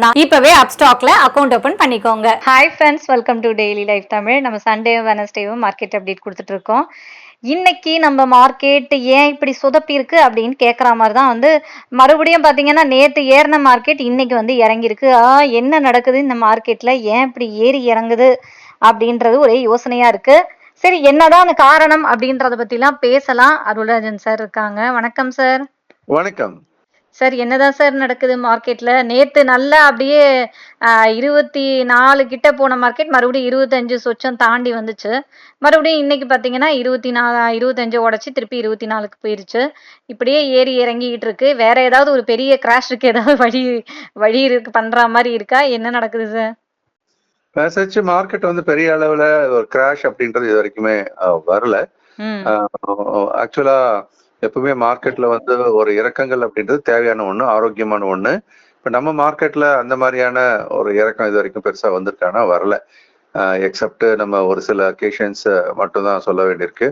மட்டும்தான் இப்பவே அப்ஸ்டாக்ல அக்கவுண்ட் ஓபன் பண்ணிக்கோங்க. Hi friends welcome to daily life Tamil நம்ம சண்டே வெனஸ்டேவும் மார்க்கெட் அப்டேட் கொடுத்துட்டு இருக்கோம். இன்னைக்கு நம்ம மார்க்கெட் ஏன் இப்படி சொதப்பி இருக்கு அப்படின்னு கேட்குற மாதிரி தான் வந்து மறுபடியும் பார்த்தீங்கன்னா நேற்று ஏறின மார்க்கெட் இன்னைக்கு வந்து இறங்கியிருக்கு. ஆ என்ன நடக்குது இந்த மார்க்கெட்ல ஏன் இப்படி ஏறி இறங்குது? அப்படின்றது ஒரே யோசனையா இருக்கு. சரி என்னதான் அந்த காரணம் அப்படின்றத பத்திலாம் பேசலாம். அருள்ராஜன் சார் இருக்காங்க. வணக்கம் சார் வணக்கம். சார் என்னதான் சார் நடக்குது மார்க்கெட்ல? நேத்து நல்லா அப்படியே ஆஹ், இருபத்தி நாலு கிட்ட போன மார்க்கெட் மறுபடியும் இருபத்தஞ்சு சொச்சம் தாண்டி வந்துச்சு. மறுபடியும் இன்னைக்கு பாத்தீங்கன்னா இருபத்தி நாலு இருபத்தஞ்சு உடச்சி திருப்பி இருபத்தி நாலுக்கு போயிருச்சு. இப்படியே ஏறி இறங்கிக்கிட்டு இருக்கு. வேற ஏதாவது ஒரு பெரிய கிராஷ்க்கு ஏதாவது வழி வழி இருக்கு பண்ற மாதிரி இருக்கா? என்ன நடக்குது சார்? பேசச்சு மார்க்கெட் வந்து பெரிய அளவுல ஒரு கிராஷ் அப்படின்றது இது வரைக்குமே வரல. ஆக்சுவலா எப்பவுமே மார்க்கெட்ல வந்து ஒரு இறக்கங்கள் அப்படின்றது தேவையான ஒண்ணு ஆரோக்கியமான ஒண்ணு. இப்ப நம்ம மார்க்கெட்ல அந்த மாதிரியான ஒரு இறக்கம் இது வரைக்கும் பெருசா வந்திருக்கானா வரல. எக்ஸப்ட் நம்ம ஒரு சில அக்கேஷன்ஸ் மட்டும்தான் சொல்ல வேண்டியிருக்கு.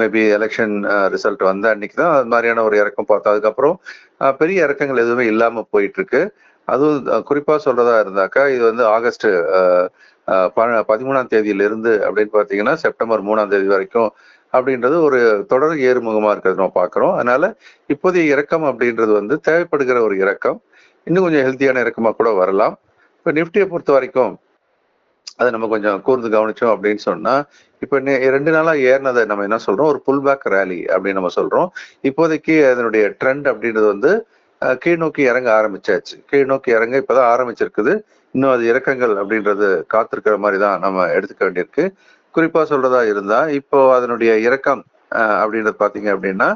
மேபி எலெக்ஷன் ரிசல்ட் வந்த அன்னைக்கு தான் அது மாதிரியான ஒரு இறக்கம் பார்த்தோம். அதுக்கப்புறம் பெரிய இறக்கங்கள் எதுவுமே இல்லாம போயிட்டு இருக்கு அதுவும் குறிப்பா சொல்றதா இருந்தாக்கா இது வந்து ஆகஸ்ட் ப- பதிமூணாம் தேதியிலிருந்து அப்படின்னு பாத்தீங்கன்னா செப்டம்பர் மூணாம் தேதி வரைக்கும் அப்படின்றது ஒரு தொடர் ஏறுமுகமாக இருக்கிறது நம்ம பார்க்குறோம். அதனால இப்போதைய இறக்கம் அப்படின்றது வந்து தேவைப்படுகிற ஒரு இறக்கம். இன்னும் கொஞ்சம் ஹெல்த்தியான இறக்கமா கூட வரலாம். இப்போ நிஃப்டியை பொறுத்த வரைக்கும் அதை நம்ம கொஞ்சம் கூர்ந்து கவனிச்சோம் அப்படின்னு சொன்னா இப்போ ரெண்டு நாளா ஏறினதை நம்ம என்ன சொல்றோம்? ஒரு புல் பேக் ரேலி அப்படின்னு நம்ம சொல்றோம். இப்போதைக்கு அதனுடைய ட்ரெண்ட் அப்படின்றது வந்து கீழ் நோக்கி இறங்க ஆரம்பிச்சாச்சு. கீழ் நோக்கி இறங்க இப்பதான் ஆரம்பிச்சிருக்குது. இன்னும் அது இறக்கங்கள் அப்படின்றது காத்திருக்கிற மாதிரி தான் நம்ம எடுத்துக்க வேண்டியிருக்கு. குறிப்பா சொல்றதா இருந்தா இப்போ அதனுடைய இறக்கம் அப்படின்றது பாத்தீங்க அப்படின்னா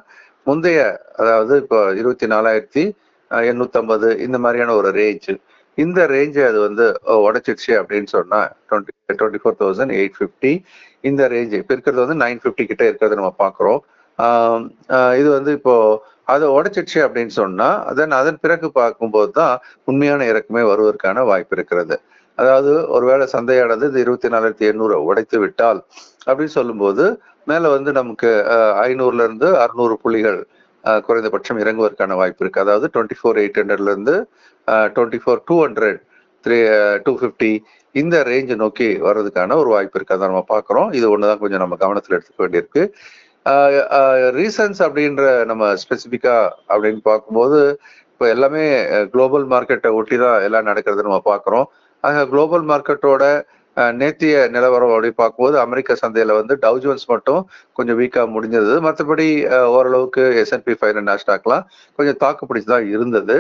முந்தைய அதாவது இப்போ இருபத்தி நாலாயிரத்தி எண்ணூத்தம்பது இந்த மாதிரியான ஒரு ரேஞ்ச் இந்த ரேஞ்சை அது வந்து உடைச்சிடுச்சு அப்படின்னு சொன்னா twenty twenty four thousand eight fifty இந்த ரேஞ்ச் இப்போ இருக்கிறது வந்து நைன் ஃபிஃப்டி கிட்ட இருக்கிறத நம்ம பார்க்குறோம் இது வந்து இப்போ அதை உடைச்சிடுச்சு அப்படின்னு சொன்னா தென் அதன் பிறகு பார்க்கும்போது தான் உண்மையான இறக்குமே வருவதற்கான வாய்ப்பு இருக்கிறது. அதாவது ஒருவேளை சந்தையானது இது இருபத்தி நாலாயிரத்தி எண்ணூறு உடைத்து விட்டால் அப்படின்னு சொல்லும்போது மேலே வந்து நமக்கு ஐநூறுலேருந்து ஐநூறுல இருந்து அறுநூறு புள்ளிகள் குறைந்தபட்சம் இறங்குவதற்கான வாய்ப்பு இருக்கு. அதாவது டுவெண்ட்டி ஃபோர் எயிட் ஹண்ட்ரட்ல இருந்து twenty four two hundred three two fifty இந்த ரேஞ்ச் நோக்கி வர்றதுக்கான ஒரு வாய்ப்பு இருக்கு. அதை நம்ம பார்க்குறோம். இது ஒன்று தான் கொஞ்சம் நம்ம கவனத்தில் எடுத்துக்க வேண்டியிருக்கு. ரீசன்ஸ் அப்படின்ற நம்ம ஸ்பெசிஃபிக்காக அப்படின்னு பார்க்கும்போது இப்போ எல்லாமே குளோபல் மார்க்கெட்டை ஒட்டி தான் எல்லாம் நடக்கிறது நம்ம பார்க்குறோம். ஆக குளோபல் மார்க்கெட்டோட அஹ், நேத்திய நிலவரம் அப்படி பார்க்கும்போது அமெரிக்க சந்தையில வந்து டவ் ஜோன்ஸ் மட்டும் கொஞ்சம் வீக்கா முடிஞ்சது. மற்றபடி ஓரளவுக்கு எஸ்என்பி ஃபைவ் நாஸ்டாக்லாம் கொஞ்சம் தாக்கு பிடிச்சு தான் இருந்தது.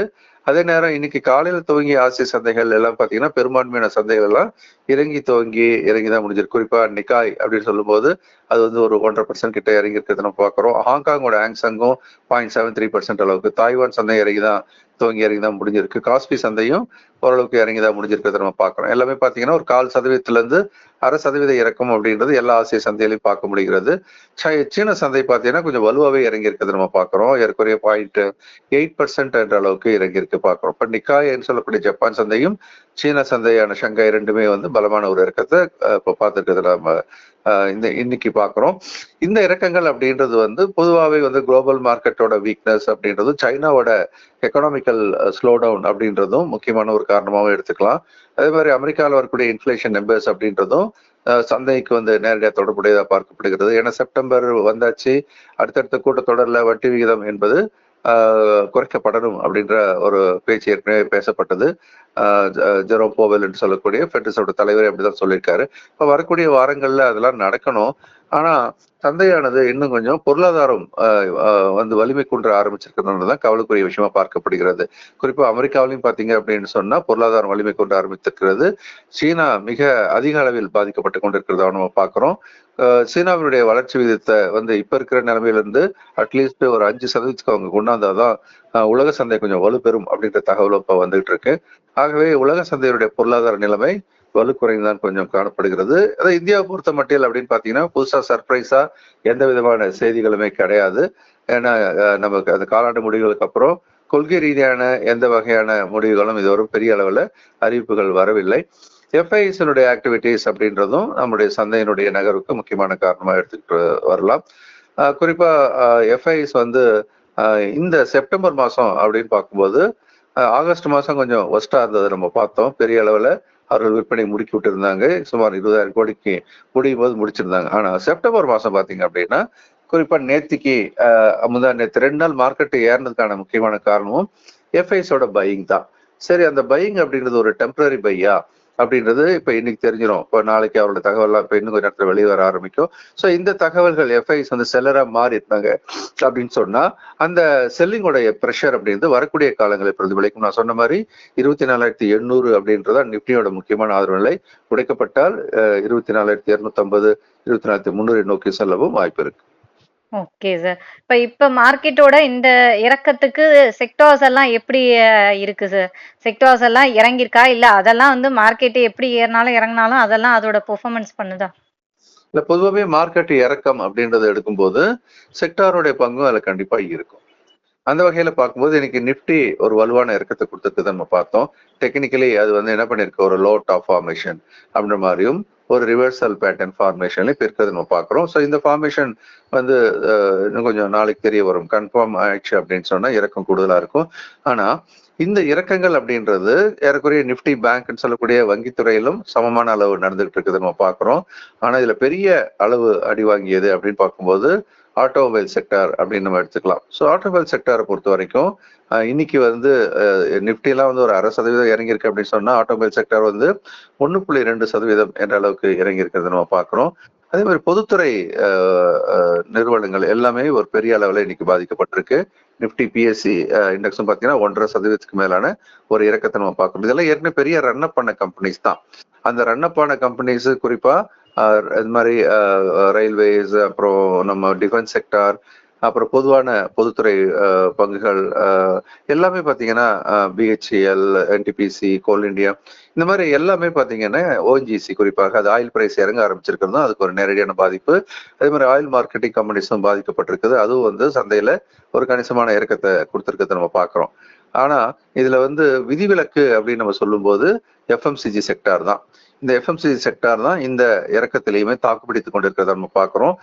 அதே நேரம் இன்னைக்கு காலையில துவங்கிய ஆசிய சந்தைகள் எல்லாம் பாத்தீங்கன்னா பெரும்பான்மையான சந்தைகள் எல்லாம் இறங்கி துவங்கி இறங்கி தான் முடிஞ்சிருக்கு. குறிப்பா நிக்காய் அப்படின்னு சொல்லும்போது அது வந்து ஒரு ஒன்றரை பர்சன்ட் கிட்ட இறங்கி இருக்கிறத நம்ம பாக்குறோம் ஹாங்காங்கோட ஆங்சங்கும் பாயிண்ட் செவன் த்ரீ பர்சன்ட் அளவுக்கு தாய்வான் சந்தை இறங்கி தான் துவங்கி இறங்கி தான் முடிஞ்சிருக்கு. காஸ்பி சந்தையும் ஓரளவுக்கு இறங்கி தான் முடிஞ்சிருக்கிறத நம்ம பார்க்குறோம். எல்லாமே பார்த்தீங்கன்னா ஒரு கால் சதவீதத்துல இருந்து அரை சதவீத இறக்கம் அப்படின்றது எல்லா ஆசிய சந்தையிலையும் பார்க்க முடிகிறது. சீன சந்தை பார்த்தீங்கன்னா கொஞ்சம் வலுவாகவே இறங்கி இருக்கிறத நம்ம பார்க்குறோம். ஏற்குறைய பாயிண்ட் எயிட் பர்சன்ட் என்ற அளவுக்கு இறங்கி இருக்கு பார்க்குறோம். இப்போ நிக்காய்ன்னு சொல்லக்கூடிய ஜப்பான் சந்தையும் சீன சந்தையான ஷங்காய் ரெண்டுமே வந்து பலமான ஒரு இறக்கத்தை இப்போ பார்த்துருக்கிறதுல நம்ம அஹ், இந்த இன்னைக்கு பார்க்குறோம். இந்த இறக்கங்கள் அப்படின்றது வந்து பொதுவாகவே வந்து குளோபல் மார்க்கெட்டோட வீக்னஸ் அப்படின்றது சைனாவோட எக்கனாமிக்கல் ஸ்லோ டவுன் அப்படின்றதும் முக்கியமான ஒரு காரணமாகவும் எடுத்துக்கலாம். அதே மாதிரி அமெரிக்காவில் வரக்கூடிய இன்ஃப்ளேஷன் நம்பர்ஸ் அப்படின்றதும் சந்தைக்கு வந்து நேரடியாக தொடர்புடையதாக பார்க்கப்படுகிறது. ஏன்னா செப்டம்பர் வந்தாச்சு. அடுத்தடுத்த கூட்டத்தொடரில் வட்டி விகிதம் என்பது குறைக்கப்படணும் அப்படின்ற ஒரு பேச்சு ஏற்கனவே பேசப்பட்டது. ஆஹ் ஜெரோம் போவெல் என்று சொல்லக்கூடிய ஃபெட்ரிஸோட தலைவர் அப்படிதான் சொல்லியிருக்காரு. இப்போ வரக்கூடிய வாரங்கள்ல அதெல்லாம் நடக்கணும். ஆனா சந்தையானது இன்னும் கொஞ்சம் பொருளாதாரம் வந்து வலிமை குன்ற ஆரம்பிச்சிருக்கிறது தான் கவலைக்குரிய விஷயமா பார்க்கப்படுகிறது. குறிப்பா அமெரிக்காவிலையும் பாத்தீங்க அப்படின்னு சொன்னா பொருளாதாரம் வலிமை கொண்டு ஆரம்பித்திருக்கிறது. சீனா மிக அதிக அளவில் பாதிக்கப்பட்டு கொண்டிருக்கிறதா நம்ம பாக்குறோம் ஆஹ், சீனாவினுடைய வளர்ச்சி விகிதத்தை வந்து இப்ப இருக்கிற நிலைமையிலிருந்து அட்லீஸ்ட் ஒரு அஞ்சு சதவீதத்துக்கு அவங்க கொண்டாந்தாதான் உலக சந்தை கொஞ்சம் வலுப்பெறும் அப்படின்ற தகவல் இப்ப வந்துகிட்டு இருக்கு. ஆகவே உலக சந்தையுடைய பொருளாதார நிலைமை வலுக்குறைந்தான் கொஞ்சம் காணப்படுகிறது. அதை இந்தியாவை பொறுத்த மட்டில் அப்படின்னு பாத்தீங்கன்னா புதுசா சர்ப்ரைஸா எந்த விதமான செய்திகளுமே கிடையாது. ஏன்னா நமக்கு அந்த காலாண்டு முடிவுகளுக்கு அப்புறம் கொள்கை ரீதியான எந்த வகையான முடிவுகளும் இதுவரை பெரிய அளவுல அறிவிப்புகள் வரவில்லை. எஃப்ஐஎஸ்னுடைய ஆக்டிவிட்டீஸ் அப்படின்றதும் நம்முடைய சந்தையினுடைய நகர்வுக்கு முக்கியமான காரணமா எடுத்துக்கிட்டு வரலாம். குறிப்பாக குறிப்பா எஃப்ஐஎஸ் வந்து இந்த செப்டம்பர் மாசம் அப்படின்னு பார்க்கும்போது ஆகஸ்ட் மாசம் கொஞ்சம் ஒஸ்டா இருந்தது நம்ம பார்த்தோம். பெரிய அளவுல அவர்கள் விற்பனை முடுக்கி விட்டுருந்தாங்க. சுமார் இருபதாயிரம் கோடிக்கு முடியும் போது முடிச்சிருந்தாங்க. ஆனா செப்டம்பர் மாசம் பாத்தீங்க அப்படின்னா குறிப்பா நேத்திக்கு அஹ், முந்தா நேத்து ரெண்டு நாள் மார்க்கெட்டு ஏறினதுக்கான முக்கியமான காரணமும் எஃப்ஐஸோட பையிங் தான். சரி அந்த பையிங் அப்படிங்கிறது ஒரு டெம்பரரி பையா அப்படின்றது இப்போ இன்னைக்கு தெரிஞ்சிடும் இப்போ நாளைக்கு அவரோட தகவல்லாம் இப்போ இன்னும் கொஞ்ச நேரத்தில் வெளியே வர ஆரம்பிக்கும். ஸோ இந்த தகவல்கள் எஃப்ஐஸ் வந்து செல்லரா மாறி இருந்தாங்க அப்படின்னு சொன்னா அந்த செல்லிங்கோடைய ப்ரெஷர் அப்படின்றது வரக்கூடிய காலங்களை பிரதிபலிக்கும் நான் சொன்ன மாதிரி இருபத்தி நாலாயிரத்தி எண்ணூறு அப்படின்றதா நிப்டியோட முக்கியமான ஆதரவு நிலை. உடைக்கப்பட்டால் இருபத்தி நாலாயிரத்தி இருநூத்தி ஐம்பது இருபத்தி நாலாயிரத்தி முந்நூறு நோக்கி செல்லவும் வாய்ப்பு இருக்கு. ஓகே சார் இப்ப இப்ப மார்க்கெட்டோட இந்த இறக்கத்துக்கு செக்டார்ஸ் எல்லாம் எப்படி இருக்கு சார் செக்டார்ஸ் எல்லாம் இறங்கியிருக்கா? இல்ல அதெல்லாம் வந்து மார்க்கெட் எப்படி ஏறினாலும் இறங்கினாலும் அதெல்லாம் அதோட பெர்ஃபார்மன்ஸ் பண்ணுதா? இல்ல பொதுவாகவே மார்க்கெட் இறக்கம் அப்படின்றத எடுக்கும்போது செக்டாருடைய பங்கும் அதுல கண்டிப்பா இருக்கும். அந்த வகையில பார்க்கும்போது இன்னைக்கு நிப்டி ஒரு வலுவான இறக்கத்தை கொடுத்துருக்கு நம்ம பார்த்தோம். டெக்னிக்கலி அது வந்து என்ன பண்ணிருக்கு? ஒரு லோ டாப் ஃபார்மேஷன் அப்படின்ற மாதிரியும் ஒரு ரிவர்சல் பேட்டர்ன் ஃபார்மேஷன்ல இப்ப இருக்கிறது நம்ம பார்க்குறோம். ஸோ இந்த ஃபார்மேஷன் வந்து இன்னும் கொஞ்சம் நாளைக்கு தெரிய வரும். கன்ஃபார்ம் ஆயிடுச்சு அப்படின்னு சொன்னா இறக்கம் கூடுதலா இருக்கும். ஆனா இந்த இறக்கங்கள் அப்படின்றது ஏறக்குறைய நிப்டி பேங்க்னு சொல்லக்கூடிய வங்கித்துறையிலும் சமமான அளவு நடந்துகிட்டு இருக்குது நம்ம பார்க்குறோம். ஆனா இதுல பெரிய அளவு அடி வாங்கியது அப்படின்னு பார்க்கும்போது ஆட்டோமொபைல் செக்டார் அப்படின்னு நம்ம எடுத்துக்கலாம். ஸோ ஆட்டோமொபைல் செக்டாரை பொறுத்த வரைக்கும் இன்னைக்கு வந்து நிப்டி எல்லாம் வந்து ஒரு அரை சதவீதம் இறங்கியிருக்கு அப்படின்னு சொன்னா ஆட்டோமொபைல் செக்டார் வந்து ஒன்று புள்ளி ரெண்டு சதவீதம் என்ற அளவுக்கு இறங்கி இருக்கிறது நம்ம பார்க்குறோம். அதே மாதிரி பொதுத்துறை அஹ், நிறுவனங்கள் எல்லாமே ஒரு பெரிய அளவில் இன்னைக்கு பாதிக்கப்பட்டிருக்கு. நிப்டி பிஎஸ்சி இண்டெக்ஸும் பார்த்தீங்கன்னா ஒன்றரை சதவீதத்துக்கு மேலான ஒரு இறக்கத்தை நம்ம பார்க்கணும் இதெல்லாம் ஏற்கனவே பெரிய ரன் அப் பண்ண கம்பெனிஸ் தான். அந்த ரன் அப் ஆன கம்பெனிஸ் குறிப்பா இது மாதிரி ரயில்வேஸ் அப்புறம் நம்ம டிஃபென்ஸ் செக்டார் அப்புறம் பொதுவான பொதுத்துறை அஹ், பங்குகள் எல்லாமே பார்த்தீங்கன்னா பிஹெச்எல் என்டிபிசி கோல் இந்தியா இந்த மாதிரி எல்லாமே பார்த்தீங்கன்னா ஓஎன்ஜிசி குறிப்பாக அது ஆயில் பிரைஸ் இறங்க ஆரம்பிச்சிருக்கிறதும் அதுக்கு ஒரு நேரடியான பாதிப்பு. அதே மாதிரி ஆயில் மார்க்கெட்டிங் கம்பெனிஸும் பாதிக்கப்பட்டிருக்குது. அதுவும் வந்து சந்தையில ஒரு கணிசமான இறக்கத்தை கொடுத்துருக்கத நம்ம பார்க்குறோம் ஆனா இதுல வந்து விதிவிலக்கு அப்படின்னு நம்ம சொல்லும்போது எஃப்எம்சிஜி செக்டார் தான். இந்த எஃப்எம்சிஜி செக்டார் தான் இந்த இறக்கத்திலையுமே தாக்குப்பிடித்து கொண்டிருக்கிறத நம்ம பார்க்குறோம்.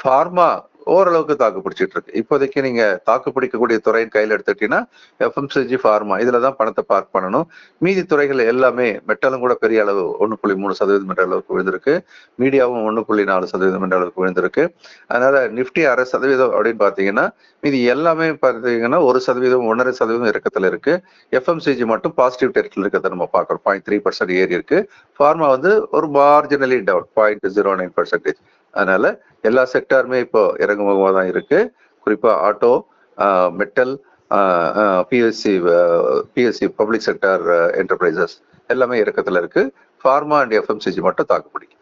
ஃபார்மா ஓரளவுக்கு தாக்கு பிடிச்சிட்டு இருக்கு. இப்போதைக்கு நீங்க தாக்கு பிடிக்கக்கூடிய துறையின் கையில் எடுத்துட்டீங்கன்னா எஃப்எம்சிஜி ஃபார்மா இதுல தான் பணத்தை பார்க் பண்ணணும். மீதி துறைகள் எல்லாமே மெட்டலும் கூட பெரிய அளவு ஒன்று புள்ளி மூணு சதவீதம் என்ற அளவுக்கு விழுந்திருக்கு மீடியாவும் ஒன்று புள்ளி நாலு சதவீதம் என்ற அளவுக்கு விழுந்திருக்கு அதனால நிஃப்டி அரை சதவீதம் அப்படின்னு பார்த்தீங்கன்னா மீதி எல்லாமே பார்த்தீங்கன்னா ஒரு சதவீதம் ஒன்றரை சதவீதம் இறக்கத்துல இருக்கு. எஃப்எம்சிஜி மட்டும் பாசிட்டிவ் டெரிட்டில் இருக்கிறத நம்ம பார்க்குறோம். பாயிண்ட் த்ரீ பர்சன்ட் ஏறி இருக்கு. ஃபார்மா வந்து ஒரு marginally down point zero nine percentage அதனால எல்லா செக்டாருமே இப்போ இறங்குமுகமாக தான் இருக்கு குறிப்பாக auto metal PSE PSE public sector enterprises எல்லாமே இறக்கத்தில் இருக்கு. ஃபார்மா அண்ட் எஃப்எம்சிஜி மட்டும் தாக்கு பிடிக்கும்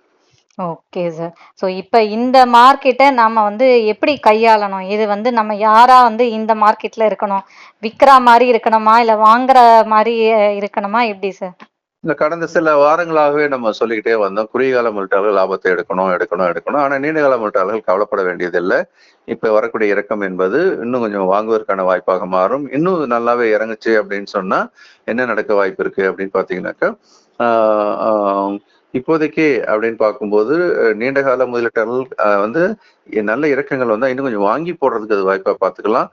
ஓகே சார் ஸோ இப்போ இந்த மார்க்கெட்டை நாம வந்து எப்படி கையாளணும்? இது வந்து நம்ம யாராக வந்து இந்த மார்க்கெட்டில் இருக்கணும்? விற்கிற மாதிரி இருக்கணுமா? இல்லை வாங்குற மாதிரி இருக்கணுமா? எப்படி சார் இந்த கடந்த சில வாரங்களாகவே நம்ம சொல்லிக்கிட்டே வந்தோம். குறுகிய கால முதலீட்டாளர்கள் லாபத்தை எடுக்கணும் எடுக்கணும் எடுக்கணும். ஆனா நீண்ட கால முதலீட்டாளர்கள் கவலைப்பட வேண்டியதில்லை. இப்ப வரக்கூடிய இறக்கம் என்பது இன்னும் கொஞ்சம் வாங்குவதற்கான வாய்ப்பாக மாறும். இன்னும் நல்லாவே இறங்குச்சு அப்படின்னு சொன்னா என்ன நடக்க வாய்ப்பு இருக்கு அப்படின்னு பாத்தீங்கன்னாக்கா ஆஹ் ஆஹ் இப்போதைக்கு அப்படின்னு பார்க்கும்போது நீண்ட கால முதலீட்டாளர்கள் வந்து நல்ல இறக்கங்கள் வந்தா இன்னும் கொஞ்சம் வாங்கி போடுறதுக்கு அது வாய்ப்பா பார்த்துக்கலாம்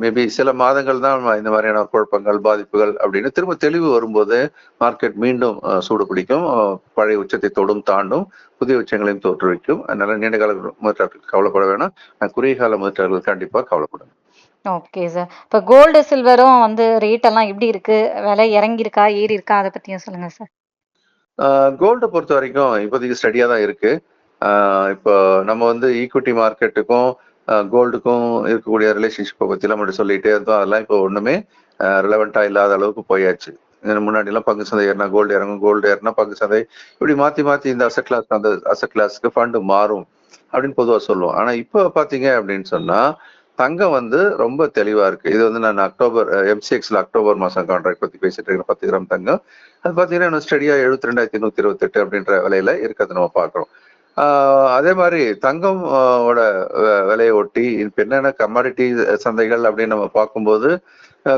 மேபி சில மாதங்கள் தான் இந்த மாதிரியான குழப்பங்கள் பாதிப்புகள் அப்படின்னு திரும்ப தெளிவு வரும்போது மார்க்கெட் மீண்டும் சூடு பிடிக்கும். பழைய உச்சத்தை தொடும் தாண்டும். புதிய உச்சங்களையும் தோற்றுவிக்கும். அதனால நீண்ட கால முதலீட்டாளர்கள் கவலைப்பட வேணாம். குறுகிய கால முதலீட்டாளர்கள் கண்டிப்பா கவலைப்படும். ஓகே சார் இப்போ கோல்டு சில்வரும் வந்து ரேட் எல்லாம் எப்படி இருக்கு? விலை இறங்கியிருக்கா? ஏறி இருக்கா? அதை பத்தியும் சொல்லுங்க சார் கோல்டை பொறுத்த வரைக்கும் இப்போதைக்கு ஸ்டடியா தான் இருக்கு. இப்போ நம்ம வந்து ஈக்விட்டி மார்க்கெட்டுக்கும் கோல்டுக்கும் இருக்கக்கூடிய ரிலேஷன்ஷிப்பை பத்தி நம்ம சொல்லிட்டே இருந்தோம். அதெல்லாம் இப்போ ஒண்ணுமே ரிலவெண்ட்டாக இல்லாத அளவுக்கு போயாச்சு. இதுக்கு முன்னாடி எல்லாம் பங்கு சந்தை ஏறினா கோல்டு இறங்கும் கோல்டு ஏறினா பங்கு சந்தை. இப்படி மாத்தி மாத்தி இந்த அசட் கிளாஸ் அந்த அசட் கிளாஸ்க்கு ஃபண்டு மாறும் அப்படின்னு பொதுவா சொல்லுவோம். ஆனா இப்போ பாத்தீங்க அப்படின்னு சொன்னா தங்கம் வந்து ரொம்ப தெளிவா இருக்கு. இது வந்து நான் அக்டோபர் எம்சிஎக்ஸ்ல அக்டோபர் மாசம் கான்ட்ராக்ட் பத்தி பேசிட்டு இருக்கேன். பத்து கிராம் தங்கம். அது பாத்தீங்கன்னா ஸ்டடியா எழுபத்தி ரெண்டாயிரத்தி நூத்தி இருபத்தெட்டு அப்படின்ற விலையில இருக்கிறத நம்ம பாக்குறோம் அதே மாதிரி தங்கம் ஓட வ- விலையை ஒட்டி இப்ப என்னென்ன கமாடிட்டி சந்தைகள் அப்படின்னு நம்ம பார்க்கும்போது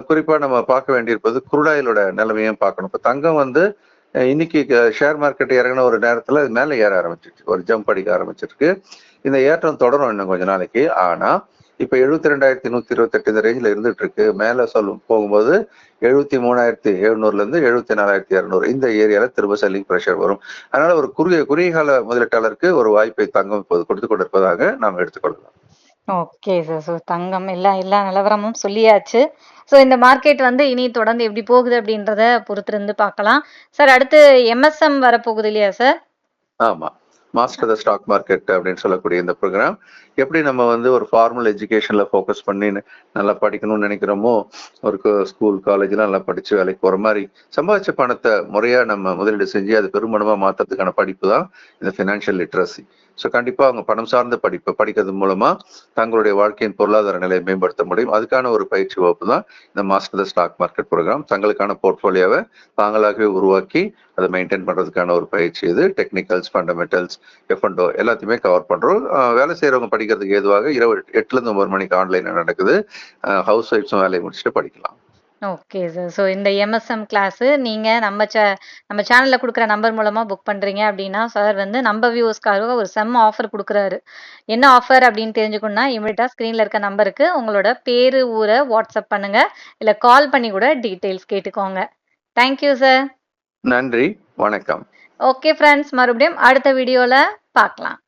குறிப்பா நம்ம பார்க்க வேண்டியிருப்பது குருடாயிலோட நிலைமையும் பார்க்கணும். இப்போ தங்கம் வந்து இன்னைக்கு ஷேர் மார்க்கெட் இறங்கின ஒரு நேரத்துல அது மேல ஏற ஆரம்பிச்சிருச்சு. ஒரு ஜம்ப் அடிக்க ஆரம்பிச்சிருக்கு. இந்த ஏற்றம் தொடரும் இன்னும் கொஞ்ச நாளைக்கு. ஆனா இப்ப எழுபத்தி ரெண்டாயிரத்தி நூத்தி இருபத்தெட்டு இந்த ரேஞ்சில் இருந்துட்டு இருக்கு மேல சொல்லும் போகும்போது எழுபத்தி மூணாயிரத்தி எழுநூறுல இருந்து எழுபத்தி நாலாயிரத்தி இரநூறு. இந்த ஏரியால திரும்ப செல்லிங் ப்ரெஷர் வரும். அதனால ஒரு குறுகிய குறுகிய கால முதலீட்டாளருக்கு ஒரு வாய்ப்பை தங்கம் இப்போது கொடுத்து கொண்டிருப்பதாக நாம் எடுத்துக்கொள்ளலாம். ஓகே சார் ஸோ தங்கம் எல்லா எல்லா நிலவரமும் சொல்லியாச்சு. ஸோ இந்த மார்க்கெட் வந்து இனி தொடர்ந்து எப்படி போகுது அப்படின்றத பொறுத்திருந்து பார்க்கலாம். சார் அடுத்து எம்எஸ்எம் வரப்போகுது இல்லையா சார் ஆமா. மாஸ்டர் த ஸ்டாக் மார்க்கெட் அப்படின்னு சொல்லக்கூடிய இந்த ப்ரோக்ராம் எப்படி நம்ம வந்து ஒரு ஃபார்மல் எஜுகேஷன்ல ஃபோக்கஸ் பண்ணி நல்லா படிக்கணும்னு நினைக்கிறோமோ ஒரு ஸ்கூல் காலேஜ்லாம் நல்லா படிச்சு வேலைக்கு போற மாதிரி சம்பாதிச்ச பணத்தை முறையா நம்ம முதலீடு செஞ்சு அது பெருமணமா மாத்துறதுக்கான படிப்பு தான் இந்த ஃபினான்ஷியல் லிட்ரஸி ஸோ கண்டிப்பாக அவங்க பணம் சார்ந்த படிப்பு படிக்கிறது மூலமா தங்களுடைய வாழ்க்கையின் பொருளாதார நிலையை மேம்படுத்த முடியும். அதுக்கான ஒரு பயிற்சி வகுப்பு தான் இந்த master the stock market program தங்களுக்கான போர்ட்ஃபோலியோவை தாங்களாகவே உருவாக்கி அதை மெயின்டைன் பண்றதுக்கான ஒரு பயிற்சி இது. டெக்னிக்கல்ஸ் ஃபண்டமெண்டல்ஸ் எஃப்என்டோ எல்லாத்தையுமே கவர் பண்றோம். வேலை செய்யறவங்க படிக்கிறதுக்கு ஏதுவாக இரவு எட்டுல இருந்து ஒன்பது மணிக்கு ஆன்லைனில் நடக்குது. ஹவுஸ் ஒய்ஃப்ஸும் வேலையை முடிச்சுட்டு படிக்கலாம். ஓகே சார் ஸோ இந்த எம்எஸ்எம் கிளாஸு நீங்கள் நம்ம சே நம்ம சேனலில் கொடுக்குற நம்பர் மூலமாக புக் பண்ணுறீங்க அப்படின்னா சார் வந்து நம்ம வியூஸ்க்காக ஒரு செம்ம ஆஃபர் கொடுக்குறாரு. என்ன ஆஃபர் அப்படின்னு தெரிஞ்சுக்கணும்னா இமீடியட்டாக ஸ்க்ரீனில் இருக்க நம்பருக்கு உங்களோட பேர் ஊரை வாட்ஸ்அப் பண்ணுங்கள் இல்லை கால் பண்ணி கூட டீட்டெயில்ஸ் கேட்டுக்கோங்க. தேங்க்யூ சார் நன்றி. வணக்கம். ஓகே ஃப்ரெண்ட்ஸ் மறுபடியும் அடுத்த வீடியோவில் பார்க்கலாம்